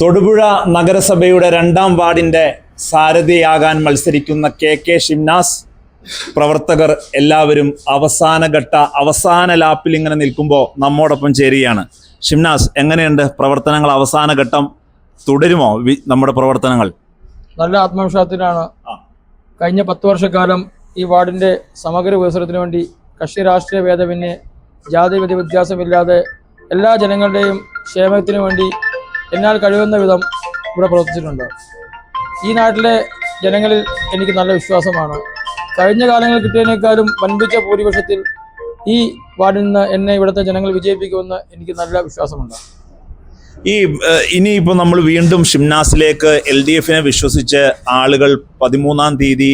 തൊടുപുഴ നഗരസഭയുടെ രണ്ടാം വാർഡിന്റെ സാരഥിയാകാൻ മത്സരിക്കുന്ന കെ കെ ഷിംനാസ് പ്രവർത്തകർ എല്ലാവരും അവസാന ഘട്ട അവസാന ലാപ്പിൽ ഇങ്ങനെ നിൽക്കുമ്പോൾ നമ്മോടൊപ്പം ചേരുകയാണ്. ഷിംനാസ് എങ്ങനെയുണ്ട് പ്രവർത്തനങ്ങൾ? അവസാന ഘട്ടം തുടരുമോ? നമ്മുടെ പ്രവർത്തനങ്ങൾ? നല്ല ആത്മവിശ്വാസത്തിലാണ്. കഴിഞ്ഞ പത്ത് വർഷക്കാലം ഈ വാർഡിന്റെ സമഗ്ര വികസനത്തിന് വേണ്ടി കക്ഷി രാഷ്ട്രീയ ഭേദമന്യേ ജാതി വ്യതി വ്യത്യാസമില്ലാതെ എല്ലാ ജനങ്ങളുടെയും ക്ഷേമത്തിനു വേണ്ടി എന്നാൽ കഴിയുന്ന വിധം ഇവിടെ പ്രവർത്തിച്ചിട്ടുണ്ട്. ഈ നാട്ടിലെ ജനങ്ങളിൽ എനിക്ക് നല്ല വിശ്വാസമാണ്. കഴിഞ്ഞ കാലങ്ങളിൽ കിട്ടിയതിനേക്കാളും വൻപിച്ച ഭൂരിപക്ഷത്തിൽ ഈ വാർഡിൽ നിന്ന് എന്നെ ഇവിടുത്തെ ജനങ്ങൾ വിജയിപ്പിക്കുമെന്ന് എനിക്ക് നല്ല വിശ്വാസമുണ്ട്. ഈ ഇനിയിപ്പോൾ നമ്മൾ വീണ്ടും ഷിംനാസിലേക്ക് എൽ ഡി എഫിനെ വിശ്വസിച്ച് ആളുകൾ പതിമൂന്നാം തീയതി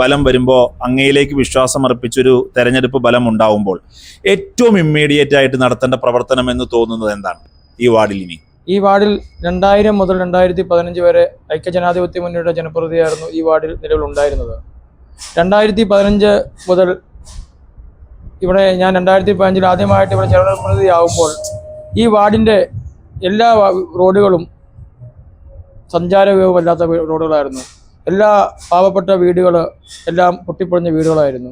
ബലം വരുമ്പോൾ അങ്ങയിലേക്ക് വിശ്വാസം അർപ്പിച്ചൊരു തെരഞ്ഞെടുപ്പ് ബലം ഉണ്ടാവുമ്പോൾ ഏറ്റവും ഇമ്മീഡിയറ്റ് ആയിട്ട് നടത്തേണ്ട പ്രവർത്തനം എന്ന് തോന്നുന്നത് എന്താണ് ഈ വാർഡിൽ ഇനി? ഈ വാർഡിൽ രണ്ടായിരം മുതൽ രണ്ടായിരത്തി പതിനഞ്ച് വരെ ഐക്യജനാധിപത്യ മുന്നണിയുടെ ജനപ്രതിയായിരുന്നു ഈ വാർഡിൽ നിലവിലുണ്ടായിരുന്നത് രണ്ടായിരത്തി പതിനഞ്ച് മുതൽ ഇവിടെ ഞാൻ രണ്ടായിരത്തി പതിനഞ്ചിൽ ആദ്യമായിട്ട് ഇവിടെ ജനപ്രതിനിധിയാകുമ്പോൾ ഈ വാർഡിന്റെ എല്ലാ റോഡുകളും സഞ്ചാരയോഗ്യമല്ലാത്ത വീ- റോഡുകളായിരുന്നു. എല്ലാ പാവപ്പെട്ട വീടുകൾ എല്ലാം പൊട്ടിപ്പൊളിഞ്ഞ വീടുകളായിരുന്നു.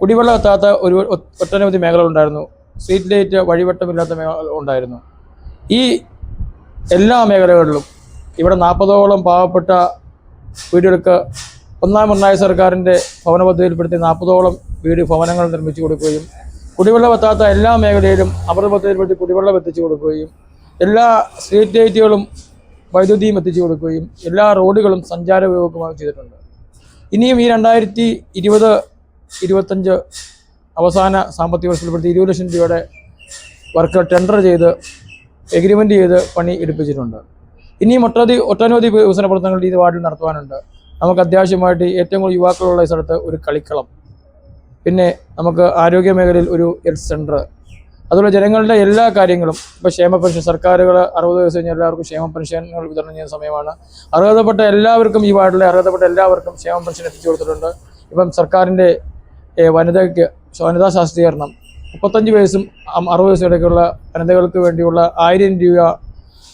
കുടിവെള്ളം എത്താത്ത ഒരു ഒട്ടനവധി മേഖലകളുണ്ടായിരുന്നു. സ്ട്രീറ്റ് ലൈറ്റ് വഴിവട്ടമില്ലാത്ത മേഖല ഉണ്ടായിരുന്നു. ഈ എല്ലാ മേഖലകളിലും ഇവിടെ നാൽപ്പതോളം പാവപ്പെട്ട വീടുകൾക്ക് ഒന്നാം ഒന്നായ സർക്കാരിന്റെ ഭവന പദ്ധതിയിൽപ്പെടുത്തി നാൽപ്പതോളം വീട് ഭവനങ്ങൾ നിർമ്മിച്ചു കൊടുക്കുകയും കുടിവെള്ളം എത്താത്ത എല്ലാ മേഖലയിലും അമൃത പദ്ധതിയിൽപ്പെടുത്തി കുടിവെള്ളം എത്തിച്ചു കൊടുക്കുകയും എല്ലാ സ്ട്രീറ്റ് ലൈറ്റുകളും വൈദ്യുതിയും എത്തിച്ചു കൊടുക്കുകയും എല്ലാ റോഡുകളും സഞ്ചാര സഞ്ചാരയോഗ്യമായി ചെയ്തിട്ടുണ്ട്. ഇനിയും ഈ രണ്ടായിരത്തി ഇരുപത് ഇരുപത്തഞ്ച് അവസാന സാമ്പത്തിക വർഷത്തിൽപ്പെടുത്തി ഇരുപത് ലക്ഷം രൂപയുടെ വർക്ക് ടെൻഡർ ചെയ്ത് എഗ്രിമെന്റ് ചെയ്ത് പണി എടുപ്പിച്ചിട്ടുണ്ട്. ഇനിയും ഒട്ടനവധി ഒട്ടനവധി വികസന പ്രവർത്തനങ്ങൾ ഈ വാർഡിൽ നടത്തുവാനുണ്ട്. നമുക്ക് അത്യാവശ്യമായിട്ട് ഏറ്റവും കൂടുതൽ യുവാക്കളുള്ള ഈ സ്ഥലത്ത് ഒരു കളിക്കളം. പിന്നെ നമുക്ക് ആരോഗ്യ മേഖലയിൽ ഒരു ഹെൽത്ത് സെന്റർ അതുപോലെ ജനങ്ങളുടെ എല്ലാ കാര്യങ്ങളും ഇപ്പോൾ ക്ഷേമ പെൻഷൻ സർക്കാരുകൾ അറുപത് വയസ്സ് കഴിഞ്ഞ എല്ലാവർക്കും ക്ഷേമ പെൻഷനുകൾ വിതരണം ചെയ്യുന്ന സമയമാണ്. അർഹതപ്പെട്ട എല്ലാവർക്കും ഈ വാർഡിലെ അർഹതപ്പെട്ട എല്ലാവർക്കും ക്ഷേമ പെൻഷൻ എത്തിച്ചു കൊടുത്തിട്ടുണ്ട്. ഇപ്പം സർക്കാരിന്റെ വനിതയ്ക്ക് വനിതാ ശാസ്ത്രീകരണം മുപ്പത്തഞ്ച് വയസ്സും അറുപത് വയസ്സും ഇടയ്ക്കുള്ള വനിതകൾക്ക് വേണ്ടിയുള്ള ആയിരം രൂപ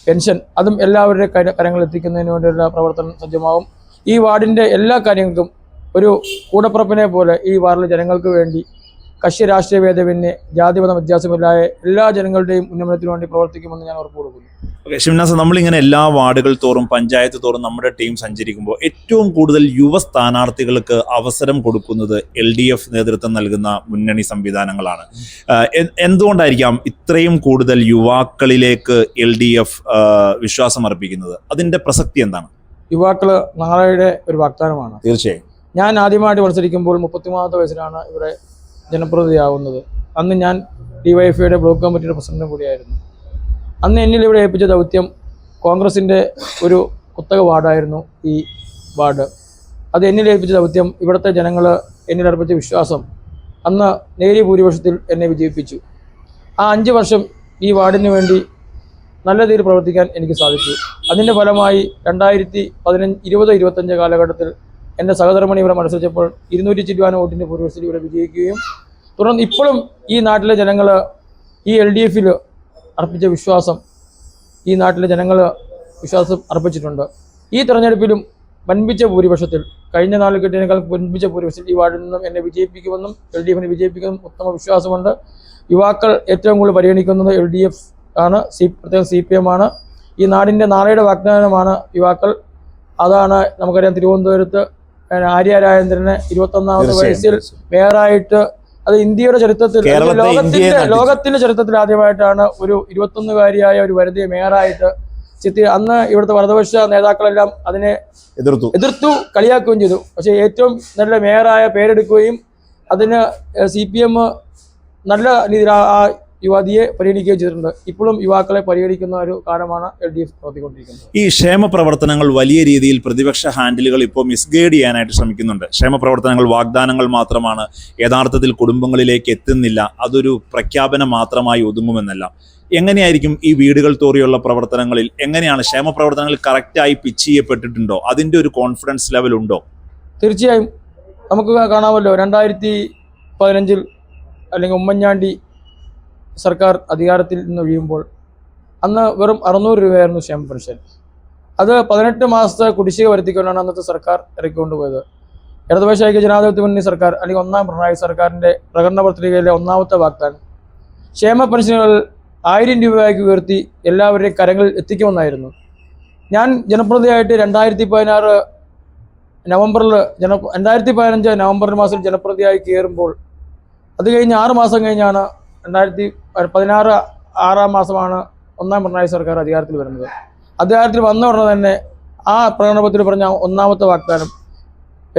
പെൻഷൻ. അതും എല്ലാവരുടെ കര- കരങ്ങളിൽ എത്തിക്കുന്നതിന് വേണ്ടിയുള്ള പ്രവർത്തനം സജ്ജമാവും. ഈ വാർഡിന്റെ എല്ലാ കാര്യങ്ങൾക്കും ഒരു കൂടപ്പുറപ്പിനെ പോലെ ഈ വാർഡിലെ ജനങ്ങൾക്ക് വേണ്ടി കക്ഷി രാഷ്ട്രീയ ഭേദമന്യേ ജാതിമത വ്യത്യാസമില്ലാതെ എല്ലാ ജനങ്ങളുടെയും ഉന്നമനത്തിനു വേണ്ടി പ്രവർത്തിക്കുമെന്ന് ഞാൻ ഉറപ്പ് കൊടുക്കുന്നു ഓക്കെ ഷിംനാസ് നമ്മളിങ്ങനെ എല്ലാ വാർഡുകൾ തോറും പഞ്ചായത്ത് തോറും നമ്മുടെ ടീം സഞ്ചരിക്കുമ്പോൾ ഏറ്റവും കൂടുതൽ യുവ സ്ഥാനാർത്ഥികൾക്ക് അവസരം കൊടുക്കുന്നത് എൽ ഡി എഫ് നേതൃത്വം നൽകുന്ന മുന്നണി സംവിധാനങ്ങളാണ്. എന്തുകൊണ്ടായിരിക്കാം ഇത്രയും കൂടുതൽ യുവാക്കളിലേക്ക് എൽ ഡി എഫ് വിശ്വാസം അർപ്പിക്കുന്നത്? അതിന്റെ പ്രസക്തി എന്താണ്? യുവാക്കൾ നാളെയുടെ ഒരു വാഗ്ദാനമാണ്. തീർച്ചയായും. ഞാൻ ആദ്യമായിട്ട് മത്സരിക്കുമ്പോൾ മുപ്പത്തിമൂന്നാമത്തെ വയസ്സിലാണ് ഇവിടെ ജനപ്രതിനിധിയാവുന്നത്. അന്ന് ഞാൻ ഡിവൈഎഫ്ഐയുടെ ബ്ലോക്ക് കമ്മിറ്റിയുടെ പ്രസിഡന്റും കൂടിയായിരുന്നു. അന്ന് എന്നിൽ ഇവിടെ ഏൽപ്പിച്ച ദൗത്യം കോൺഗ്രസിന്റെ ഒരു കുത്തക വാർഡായിരുന്നു ഈ വാർഡ്. അത് എന്നിൽ ഏൽപ്പിച്ച ദൗത്യം ഇവിടുത്തെ ജനങ്ങൾ എന്നിലർപ്പിച്ച വിശ്വാസം അന്ന് നേരിയ ഭൂരിപക്ഷത്തിൽ എന്നെ വിജയിപ്പിച്ചു. ആ അഞ്ച് വർഷം ഈ വാർഡിന് വേണ്ടി നല്ല രീതിയിൽ പ്രവർത്തിക്കാൻ എനിക്ക് സാധിച്ചു. അതിന്റെ ഫലമായി രണ്ടായിരത്തി പതിനഞ്ച് ഇരുപത് ഇരുപത്തഞ്ച് കാലഘട്ടത്തിൽ എന്റെ സഹോദരമണി ഇവിടെ മത്സരിച്ചപ്പോൾ ഇരുന്നൂറ്റി ചിരുവാന വോട്ടിന്റെ ഭൂരിപക്ഷത്തിൽ ഇവിടെ വിജയിക്കുകയും തുടർന്ന് ഇപ്പോഴും ഈ നാട്ടിലെ ജനങ്ങൾ ഈ എൽ ഡി എഫിൽ അർപ്പിച്ച വിശ്വാസം ഈ നാട്ടിലെ ജനങ്ങൾ വിശ്വാസം അർപ്പിച്ചിട്ടുണ്ട്. ഈ തെരഞ്ഞെടുപ്പിലും വൻപിച്ച ഭൂരിപക്ഷത്തിൽ കഴിഞ്ഞ നാളിൽ കിട്ടിയതിനേക്കാൾ വൻപിച്ച ഭൂരിപക്ഷത്തിൽ ഈ വാർഡിൽ നിന്നും എന്നെ വിജയിപ്പിക്കുമെന്നും എൽ ഡി എഫിനെ വിജയിപ്പിക്കുമെന്നും ഉത്തമ വിശ്വാസമുണ്ട്. യുവാക്കൾ ഏറ്റവും കൂടുതൽ പരിഗണിക്കുന്നത് എൽ ഡി എഫ് ആണ്. സി പ്രത്യേകം സി പി എം ആണ്. ഈ നാടിന്റെ നാളെയുടെ വാഗ്ദാനമാണ് യുവാക്കൾ. അതാണ് നമുക്കറിയാം തിരുവനന്തപുരത്ത് ആര്യ രാജേന്ദ്രനെ ഇരുപത്തൊന്നാമത് വയസ്സിൽ മേയറായിട്ട് അത് ഇന്ത്യയുടെ ചരിത്രത്തിൽ ലോകത്തിന്റെ ലോകത്തിന്റെ ചരിത്രത്തിൽ ആദ്യമായിട്ടാണ് ഒരു ഇരുപത്തൊന്നുകാരിയായ ഒരു വനിതയെ മേയറായിട്ട് ചിത്തി അന്ന് ഇവിടുത്തെ വലതുപക്ഷ നേതാക്കളെല്ലാം അതിനെ എതിർത്തു. എതിർത്തു കളിയാക്കുകയും ചെയ്തു. പക്ഷേ ഏറ്റവും നല്ല മേയറായ പേരെടുക്കുകയും അതിന് സി പി എം നല്ല രീതിയിൽ ആ യുവതിയെ പരിഗണിക്കുകയും ചെയ്തിട്ടുണ്ട്. ഇപ്പോഴും യുവാക്കളെ പരിഗണിക്കുന്ന ഒരു കാലമാണ് എൽ ഡി എഫ് ഈ ക്ഷേമ പ്രവർത്തനങ്ങൾ വലിയ രീതിയിൽ പ്രതിപക്ഷ ഹാൻഡിലുകൾ ഇപ്പോൾ മിസ്ഗൈഡ് ചെയ്യാനായിട്ട് ശ്രമിക്കുന്നുണ്ട്. ക്ഷേമ പ്രവർത്തനങ്ങൾ വാഗ്ദാനങ്ങൾ മാത്രമാണ് യഥാർത്ഥത്തിൽ കുടുംബങ്ങളിലേക്ക് എത്തുന്നില്ല. അതൊരു പ്രഖ്യാപനം മാത്രമായി ഒതുങ്ങുമെന്നല്ല. എങ്ങനെയായിരിക്കും ഈ വീടുകൾ തോറിയുള്ള പ്രവർത്തനങ്ങളിൽ എങ്ങനെയാണ് ക്ഷേമ പ്രവർത്തനങ്ങൾ കറക്റ്റായി പിച്ച് ചെയ്യപ്പെട്ടിട്ടുണ്ടോ? അതിന്റെ ഒരു കോൺഫിഡൻസ് ലെവൽ ഉണ്ടോ? തീർച്ചയായും നമുക്ക് കാണാമല്ലോ. രണ്ടായിരത്തി പതിനഞ്ചിൽ അല്ലെങ്കിൽ ഉമ്മൻചാണ്ടി സർക്കാർ അധികാരത്തിൽ നിന്ന് ഒഴിയുമ്പോൾ അന്ന് വെറും അറുന്നൂറ് രൂപയായിരുന്നു ക്ഷേമ പെൻഷൻ. അത് പതിനെട്ട് മാസത്തെ കുടിശ്ശിക വരുത്തിക്കൊണ്ടാണ് അന്നത്തെ സർക്കാർ ഇറക്കിക്കൊണ്ടുപോയത് ഇടതുപക്ഷ ഐക്യ ജനാധിപത്യ മുന്നണി സർക്കാർ അല്ലെങ്കിൽ ഒന്നാം പിണറായി സർക്കാരിന്റെ പ്രകടന പത്രികയിലെ ഒന്നാമത്തെ വാഗ്ദാനം. ക്ഷേമ പെൻഷനുകൾ ആയിരം രൂപയാക്കി ഉയർത്തി എല്ലാവരുടെയും കരങ്ങളിൽ എത്തിക്കുമെന്നായിരുന്നു. ഞാൻ ജനപ്രതിയായിട്ട് രണ്ടായിരത്തി പതിനാറ് നവംബറിൽ ജന രണ്ടായിരത്തി പതിനഞ്ച് നവംബർ മാസത്തിൽ ജനപ്രതിയായി കയറുമ്പോൾ അത് കഴിഞ്ഞ് ആറ് മാസം കഴിഞ്ഞാണ് രണ്ടായിരത്തി പതിനാറ് ആറാം മാസമാണ് ഒന്നാം പിണറായി സർക്കാർ അധികാരത്തിൽ വരുന്നത്. അധികാരത്തിൽ വന്ന ഉടനെ തന്നെ ആ പ്രകടനപത്തിൽ പറഞ്ഞ ഒന്നാമത്തെ വാഗ്ദാനം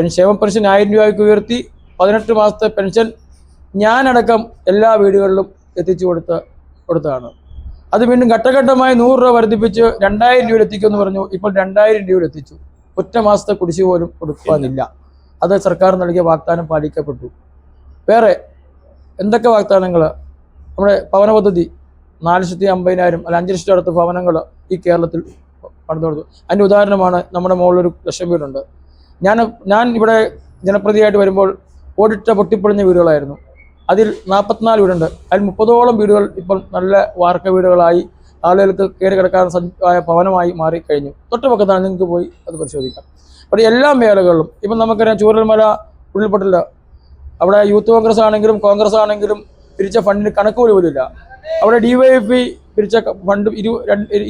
ക്ഷേമ പെൻഷൻ ആയിരം രൂപയ്ക്ക് ഉയർത്തി പതിനെട്ട് മാസത്തെ പെൻഷൻ ഞാനടക്കം എല്ലാ വീടുകളിലും എത്തിച്ചു കൊടുത്ത കൊടുത്തതാണ്. അത് വീണ്ടും ഘട്ടഘട്ടമായി നൂറ് രൂപ വർദ്ധിപ്പിച്ച് രണ്ടായിരം രൂപയിൽ എത്തിക്കുമെന്ന് പറഞ്ഞു. ഇപ്പോൾ രണ്ടായിരം രൂപയിൽ എത്തിച്ചു. ഒറ്റ മാസത്തെ കുടിശ്ശിക പോലും കൊടുക്കാനില്ല. അത് സർക്കാർ നൽകിയ വാഗ്ദാനം പാലിക്കപ്പെട്ടു. വേറെ എന്തൊക്കെ വാഗ്ദാനങ്ങൾ നമ്മുടെ ഭവന പദ്ധതി നാല് ലക്ഷത്തി അമ്പതിനായിരം അല്ല അഞ്ച് ലക്ഷത്തി അടുത്ത് ഭവനങ്ങൾ ഈ കേരളത്തിൽ പണിതു കൊടുത്തു. അതിന്റെ ഉദാഹരണമാണ് നമ്മുടെ മുകളിലൊരു ലക്ഷം വീടുണ്ട്. ഞാൻ ഞാൻ ഇവിടെ ജനപ്രതിയായിട്ട് വരുമ്പോൾ ഓടിട്ട പൊട്ടിപ്പൊളിഞ്ഞ വീടുകളായിരുന്നു. അതിൽ നാൽപ്പത്തിനാല് വീടുണ്ട്. അതിൽ മുപ്പതോളം വീടുകൾ ഇപ്പം നല്ല വാർക്ക വീടുകളായി ആളുകൾക്ക് കയറി കിടക്കാൻ സജ്ജമായ ഭവനമായി മാറിക്കഴിഞ്ഞു. തൊട്ടുപക്കത്താണ് നിങ്ങൾക്ക് പോയി അത് പരിശോധിക്കാം. അപ്പോൾ എല്ലാ മേഖലകളിലും ഇപ്പം നമുക്കറിയാം ചൂരൽമല ഉരുൾപൊട്ടില്ല അവിടെ യൂത്ത് കോൺഗ്രസ് ആണെങ്കിലും കോൺഗ്രസ് ആണെങ്കിലും പിരിച്ച ഫണ്ടിന് കണക്ക് പോലും ഇല്ല. അവിടെ ഡിവൈഎഫ്ഇ പിരിച്ച ഫണ്ട് ഇരു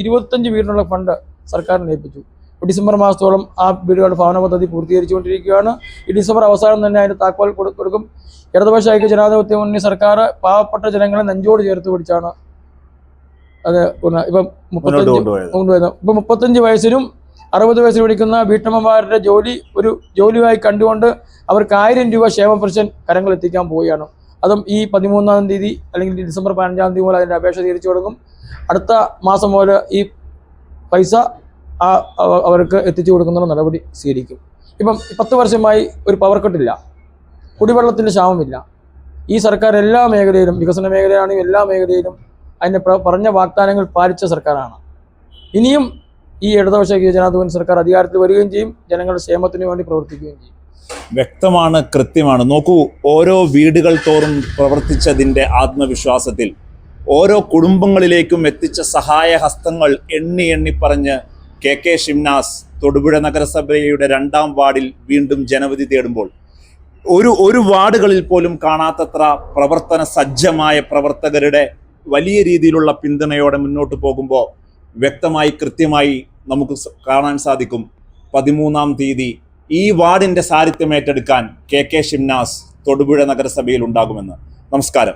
ഇരുപത്തഞ്ച് വീടിനുള്ള ഫണ്ട് സർക്കാരിന് ഏൽപ്പിച്ചു ഡിസംബർ മാസത്തോളം ആ വീടുകളുടെ ഭവന പദ്ധതി പൂർത്തീകരിച്ചുകൊണ്ടിരിക്കുകയാണ്. ഈ ഡിസംബർ അവസാനം തന്നെ അതിന്റെ താക്കോൽ കൊടു- കൊടുക്കും. ഇടതുപക്ഷ ഐക്യ ജനാധിപത്യ മുന്നണി സർക്കാർ പാവപ്പെട്ട ജനങ്ങളെ നെഞ്ചോട് ചേർത്ത് പിടിച്ചാണ് അത് ഇപ്പം മുപ്പത്തഞ്ച് കൊണ്ടുവരുന്നത് ഇപ്പം മുപ്പത്തഞ്ച് വയസ്സിനും അറുപത് വയസ്സിന് പഠിക്കുന്ന വീട്ടമ്മമാരുടെ ജോലി ഒരു ജോലിയായി കണ്ടുകൊണ്ട് അവർക്ക് ആയിരം രൂപ ക്ഷേമ പെൻഷൻ കരങ്ങളെത്തിക്കാൻ പോവുകയാണ്. അതും ഈ പതിമൂന്നാം തീയതി അല്ലെങ്കിൽ ഡിസംബർ പതിനഞ്ചാം തീയതി മുതൽ അതിന്റെ അപേക്ഷ തിരിച്ചു കൊടുക്കും. അടുത്ത മാസം മുതൽ ഈ പൈസ അവർക്ക് എത്തിച്ചു കൊടുക്കുന്ന നടപടി സ്വീകരിക്കും. ഇപ്പം പത്ത് വർഷമായി ഒരു പവർ കട്ടില്ല കുടിവെള്ളത്തിന്റെ ക്ഷാമമില്ല. ഈ സർക്കാർ എല്ലാ മേഖലയിലും വികസന മേഖലയാണെങ്കിലും എല്ലാ മേഖലയിലും അതിന്റെ പറഞ്ഞ വാഗ്ദാനങ്ങൾ പാലിച്ച സർക്കാരാണ്. ഇനിയും ഈ ഇടതുപക്ഷ ജനാധിപത്യ സർക്കാർ അധികാരത്തിൽ വരികയും ചെയ്യും ജനങ്ങളുടെ ക്ഷേമത്തിന് വേണ്ടി പ്രവർത്തിക്കുകയും ചെയ്യും. വ്യക്തമാണ് കൃത്യമാണ്. നോക്കൂ ഓരോ വീടുകൾ തോറും പ്രവർത്തിച്ചതിന്റെ ആത്മവിശ്വാസത്തിൽ ഓരോ കുടുംബങ്ങളിലേക്കും എത്തിച്ച സഹായ ഹസ്തങ്ങൾ എണ്ണി എണ്ണി പറഞ്ഞ് കെ കെ ഷിംനാസ് തൊടുപുഴ നഗരസഭയുടെ രണ്ടാം വാർഡിൽ വീണ്ടും ജനവധി തേടുമ്പോൾ ഒരു ഒരു വാർഡുകളിൽ പോലും കാണാത്തത്ര പ്രവർത്തന സജ്ജമായ പ്രവർത്തകരുടെ വലിയ രീതിയിലുള്ള പിന്തുണയോടെ മുന്നോട്ട് പോകുമ്പോൾ വ്യക്തമായി കൃത്യമായി നമുക്ക് കാണാൻ സാധിക്കും. പതിമൂന്നാം തീയതി ഈ വാർഡിന്റെ സാരിത്യം ഏറ്റെടുക്കാൻ കെ കെ ഷിംനാസ് തൊടുപുഴ നഗരസഭയിൽ ഉണ്ടാകുമെന്ന്. നമസ്കാരം.